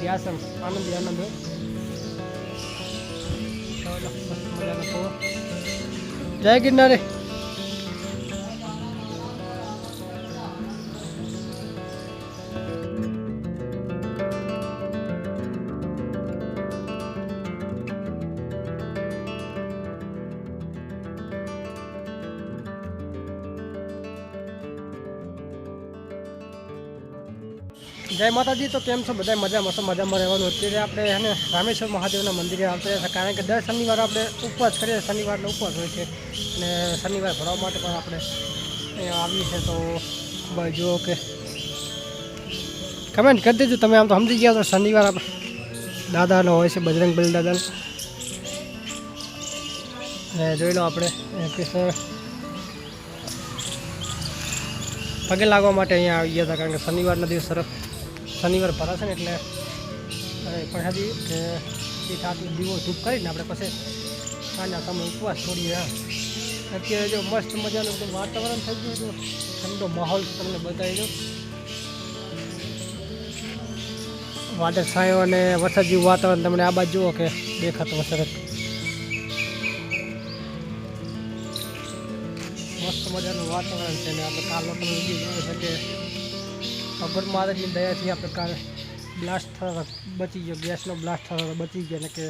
આનંદગીરી આશ્રમ આનંદી આનંદ હોય ચાલો, મસ્ત જય માતાજી, તો કેમ છો? બધા મજામાં છો? મજામાં રહેવાનું. અત્યારે આપણે એને રામેશ્વર મહાદેવના મંદિરે આવતા છે કારણ કે દર શનિવાર આપણે ઉપવાસ કરીએ શનિવારનો ઉપવાસ હોય છે. અને શનિવાર ભરવા માટે પણ આપણે અહીંયા આવીએ છીએ. તો જુઓ કે કમેન્ટ કરી દેજો. તમે આમ તો સમજી ગયા તો શનિવાર આપણે દાદાનો હોય છે, બજરંગ બલી દાદાનો. અને જોઈ લો આપણે કે સર પગે લાગવા માટે અહીંયા આવી ગયા હતા. કારણ કે શનિવારના દિવસ સરસ શનિવાર ભરાશે ને એટલે પણ હજી કે એ થાતું દીવો ધૂપ કરીને આપણે પછી સાંજના સમય ઉપવાસ છોડીએ અત્યારે જો મસ્ત મજાનું બધું વાતાવરણ થઈ ગયું હતું, ઠંડો માહોલ તમને બતાવી દઉં. વાદળ છાયો અને વરસાદ જેવું વાતાવરણ તમને આ બાજુ જુઓ કે દેખાતું સરસ. મસ્ત મજાનું વાતાવરણ છે ને આપણે કાલો તમે વીડિયો જોઈ શકે ભગવાન માતાજીની દયાથી આપણે પ્રકાર બ્લાસ્ટ થતા બચી ગયો. ગેસનો બ્લાસ્ટ થતા બચી ગયા. ને કે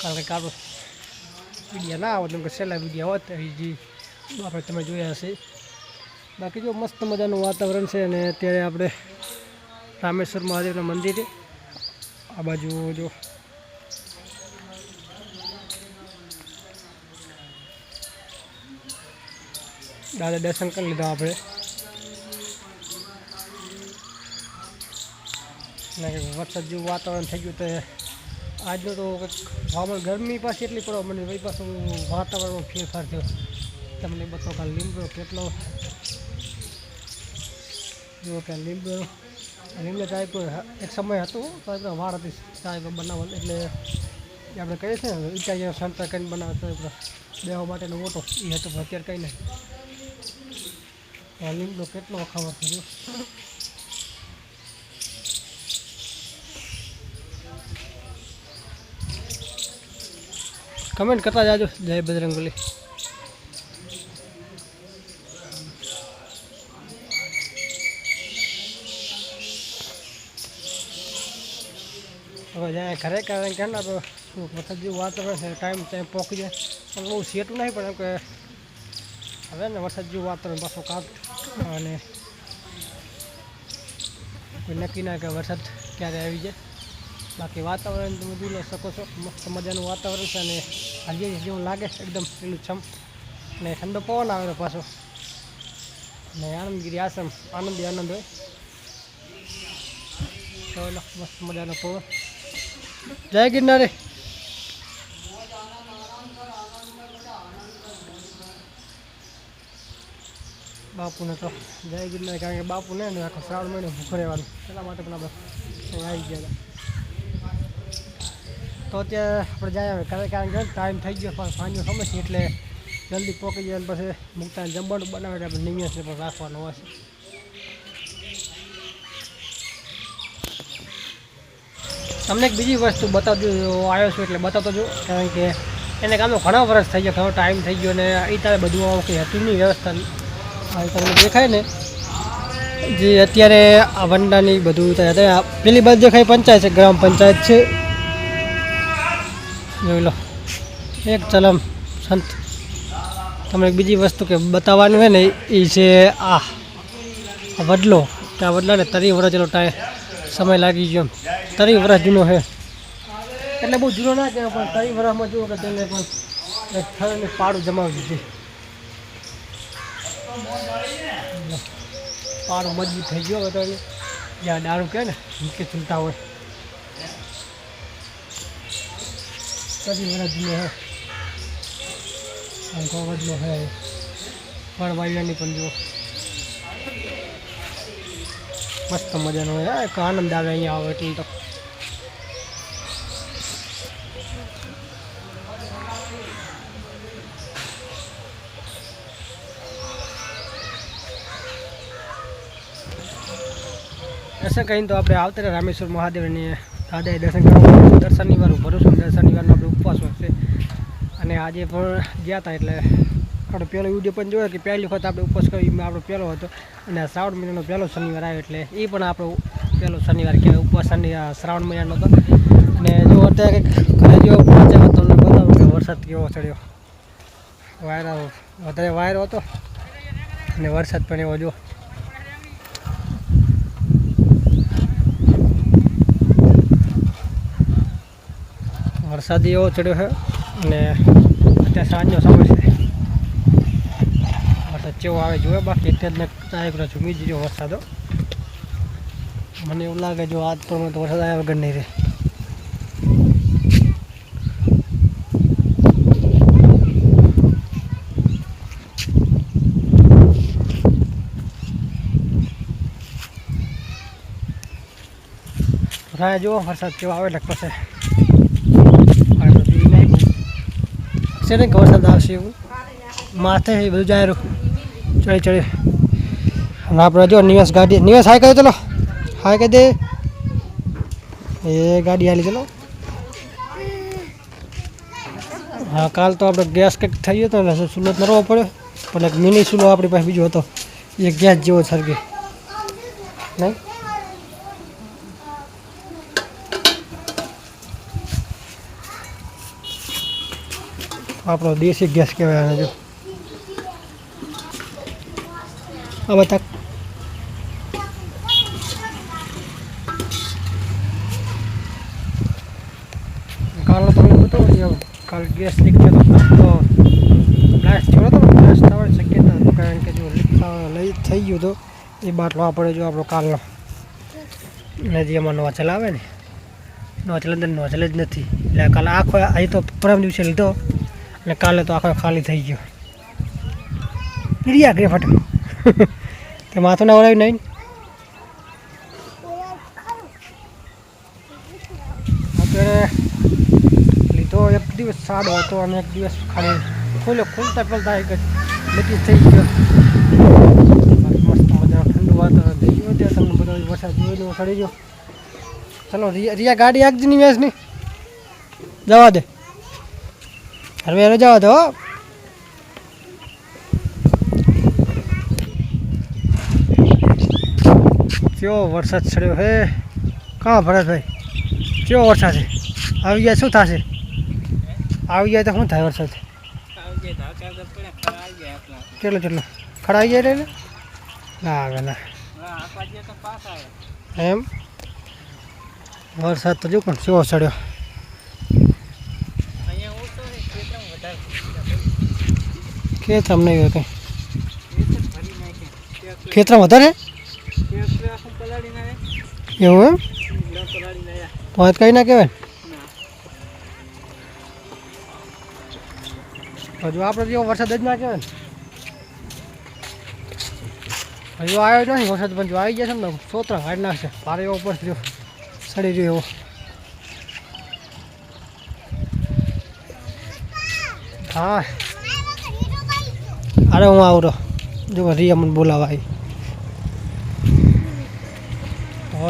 કારણ કે કાલો વિડીયા ના આવે કે છેલ્લા વિડીયા હોત હજી આપણે તમે જોયા હશે. બાકી જો મસ્ત મજાનું વાતાવરણ છે અને અત્યારે આપણે રામેશ્વર મહાદેવના મંદિરે, આ બાજુ જો દાદા દર્શન કરી લીધા આપણે. વરસાદ જેવું વાતાવરણ થઈ ગયું તો આજનું તો હવામાન ગરમી પાછી એટલી પડવા મને ભાઈ પાછું વાતાવરણમાં ફેરફાર થયો. તમને બતાવો કાલ લીમડો કેટલો જુઓ કે લીમડો લીમડો સાહેબ એક સમય હતો આપણે વાળ હતી સાહેબ બનાવવાનું, એટલે આપણે કહીએ છીએ ને ઈટાઈ સંતર કરીને બનાવે તો બેવા માટેનો ઓટો એ હતો અત્યારે કંઈ નહીં. આ લીમડો કેટલો વખાવટ થયો કમેન્ટ કરતા જાજો. જય બજરંગબલી. હવે જ્યાં ઘરે કારણ કે ને તો વખત જેવું વાતાવરણ છે ટાઈમ ટાઈમ પહોંચી જાય. પણ બહુ સેટું નહીં, પણ એમ કે હવે ને વરસાદ જેવું વાતાવરણ પાછું કાપ અને કોઈ નક્કી ના કે વરસાદ ક્યારે આવી જાય. બાકી વાતાવરણ તમે જોઈ લો, શકો છો. મસ્ત મજાનું વાતાવરણ છે અને હજી જેવું લાગે એકદમ પેલું છમ. અને ઠંડો પવન આવેલો પાછો. અને આનંદગીરી આશ્રમ, આનંદી આનંદ હોય. ચલો મસ્ત મજાનો પવન. જય ગિરનારી. બાપુને તો જય ગિરનારી, કારણ કે બાપુને આખો શ્રાવણ મહિનો ભૂખો એટલા માટે પણ આપણે આવી ગયા તો અત્યારે આપણે જાય હવે. કારણ કે ટાઈમ થઈ ગયો પણ સાંજો સમય છે એટલે જલ્દી પોકી જાય પછી મૂકતા જમવાનું બનાવે આપણે નિમિષને પણ રાખવાનું હોય તમને એક બીજી વસ્તુ બતાવજો, આવ્યો છું એટલે બતાવતો જો કારણ કે એને કામ ઘણા વર્ષ થઈ ગયો ઘણો ટાઈમ થઈ ગયો અને એ તારે બધું આવું કંઈ હતું નહીં વ્યવસ્થા તમને દેખાય ને? જે અત્યારે આ વંડાની બધું. પેલી બાજુ દેખાય પંચાયત છે, ગ્રામ પંચાયત છે. જોઈ લો. એક ચલમ સંત. તમને બીજી વસ્તુ કે બતાવવાનું હોય ને એ છે આ. વડલો. કે આ વડલાને તરી વર્ષ જેટલો ટાઈમ સમય લાગી ગયો તરી વર્ષ જૂનો છે. એટલે બહુ જૂનો ના કહેવાય, પણ તરી વર્ષમાં જુઓ કે તેને પણ થઈને પાડું જમાવી દીધી. પાડો મજબૂત થઈ ગયો હતો જ્યાં દારૂ કહે ને મુખ્ય ચિંતા હોય. કદી વર્ષ જૂનો હે. આમ ગોવડનો હે. ફળવાળિયાની પણ જો મસ્ત મજાનો હોય એક આનંદ આવે અહીંયા આવે એટલે તો. દર્શન કરીને તો આપણે આવતા રામેશ્વર મહાદેવની દાદાએ દર્શન કરવા દર્શનની વાર છું. દર શનિવારનો આપણે ઉપવાસ હોય છે અને આજે પણ ગયા હતા એટલે આપણે પહેલો વીડિયો પણ જોયો કે પહેલી વખત આપણે ઉપવાસ કરી આપણો પહેલો હતો. અને શ્રાવણ મહિનાનો પહેલો શનિવાર આવ્યો એટલે એ પણ આપણો પહેલો શનિવાર કહેવાય. ઉપવાસ શ્રાવણ મહિનાનો હતો. અને જો અત્યારે ઘરે જેવો પહોંચ્યા તમને બતાવું કે વરસાદ કેવો ચડ્યો. વાયરો, વધારે વાયરો હતો. અને વરસાદ પણ એવો જો વરસાદ એવો ચડ્યો છે અને અત્યારે સાંજનો સમય છે. વરસાદ કેવો આવે જોવે, બાકી અત્યારે ટાઈપનો ઝૂમી જ રહ્યો વરસાદો. મને એવું લાગે જો આજ પણ તો વરસાદ આવ્યા વગર નહીં રહે. થાય જુઓ, વરસાદ કેવો આવે એટલે પછી આગળ જોઈ નહીં બહુ. છે ને કે વરસાદ આવશે એવું. માથે એ બધું રહ્યું ચડી ચડી. અને આપણે જો નિવાસ ગાડી, નિવાસ હાય કર્યો ચલો. હાય કહી દે. એ ગાડી હાલી, ચલો. હા, કાલ તો આપણે ગેસ કંઈક થઈ ગયો હતો ને ચૂલો નરવો પડ્યો. પણ એક મિની ચૂલો આપણી પાસે બીજો હતો. એ ગેસ જેવો સરગે. નહીં? આપણો દેશી ગેસ કહેવાય આને જો. આ બધા કાલનો તમે બતાવું કાલ ગેસ લીક થયો તો બ્લાસ્ટ થયો તો બ્લાસ્ટ થવાની શક્યતા હતી કારણ કે જો લીક લઈ થઈ ગયું તો એ બાટલો આપણે જો આપણો કાલનો. ને જે એમાં નોચલ આવે ને. નોચલ અંદર નોચલ જ નથી. એટલે કાલે આખો આજે તો પરમ દિવસે લીધો. અને કાલે તો આખો ખાલી થઈ ગયો. રિયા ગ્રે ફટ તે માથું ના વળાવ્યું નહીં? અત્યારે લીધો એક દિવસ સાદો હતો અને એક દિવસ ખાલી ખોલ્યો ખોલતા પહેલતા એક લીટી થઈ ગયો. મસ્ત મજાનું ઠંડુ વાતાવરણ થઈ ગયું અત્યારે તમને બધા વરસાદ જોઈને ચડી ગયો. ચલો રિયા રિયા ગાડી આગજી ની વેસની જવા દે. હવે એને જવા દો કેવો વરસાદ ચડ્યો હે? કાં ભરતભાઈ કેવો વરસાદ છે? આવી ગયા શું થશે? આવી ગયા તો શું થાય વરસાદ? કેટલો કેટલો? ખડાઈ ગયા ને? ના આવે ના. એમ? વરસાદ તો જો પણ કેવો ચડ્યો. ખેતરમ તમને હોય કંઈ? ખેતરા વધારે? એવું એમ? તો આજ કઈ ના કહેવાય હજુ આપણે જેવો વરસાદ જ ના કહેવાય હજુ આવ્યો નથી વરસાદ, પણ જો આવી જશે ને સોતરા હાડ નાખશે. પારે એવો ઉપર જો. સડી રહ્યો એવો. હા. અરે હું આવરો જો રિયા મને બોલાવા આવી.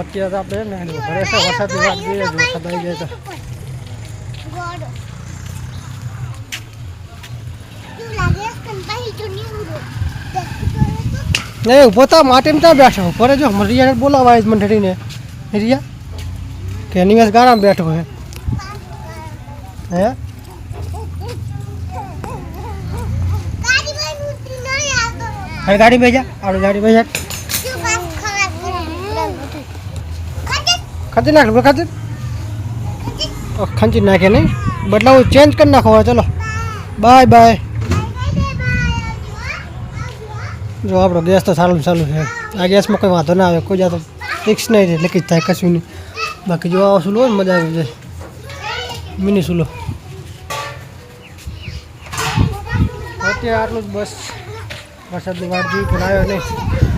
અત્યારે આપણે ને ઘરે છે, વરસાદની વાત જોઈએ વરસાદ આવી જાય તો નહીં ઊભો તા માટે ત્યાં બેઠો? પરે જો રિયાને બોલાવા આવી મને રિયા? બેઠો હે? હે? હવે ગાડી બેજા આપણે ગાડી બેજા ખાતી નાખ ખાતી ખંચી નાખે નહીં બદલાવું ચેન્જ કરી નાખો હવે ચલો બાય બાય જો આપણો ગેસ તો ચાલુ ને ચાલુ છે આ ગેસમાં કોઈ વાંધો ના આવે કોઈ જાતો ફિક્સ નહીં રહે લીકેજ થાય કશું નહીં બાકી જો આવો સુલો હોય ને મજા આવી જાય મિની સુલો અત્યારે આટલું જ બસ વરસાદની વાટ જોઈ પણ